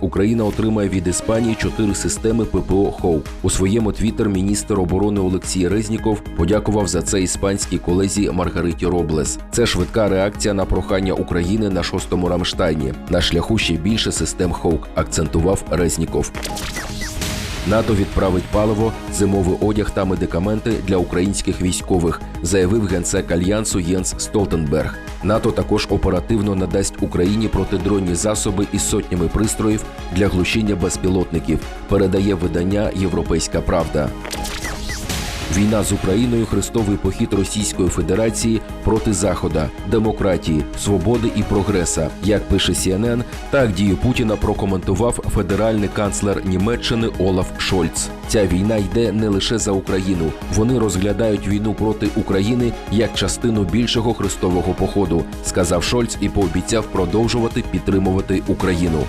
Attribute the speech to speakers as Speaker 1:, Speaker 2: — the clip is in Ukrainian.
Speaker 1: Україна отримає від Іспанії чотири системи ППО «Хоук». У своєму твіттер міністр оборони Олексій Резніков подякував за це іспанській колезі Маргариті Роблес. Це швидка реакція на прохання України на шостому Рамштайні. На шляху ще більше систем «Хоук», акцентував Резніков. НАТО відправить паливо, зимовий одяг та медикаменти для українських військових, заявив генсек альянсу Єнс Столтенберг. НАТО також оперативно надасть Україні протидронні засоби із сотнями пристроїв для глушіння безпілотників. Передає видання Європейська Правда. Війна з Україною хрестовий похід Російської Федерації проти Захода, демократії, свободи і прогреса. Як пише CNN, так дію Путіна прокоментував федеральний канцлер Німеччини Олаф Шольц. Ця війна йде не лише за Україну. Вони розглядають війну проти України як частину більшого хрестового походу, сказав Шольц і пообіцяв продовжувати підтримувати Україну.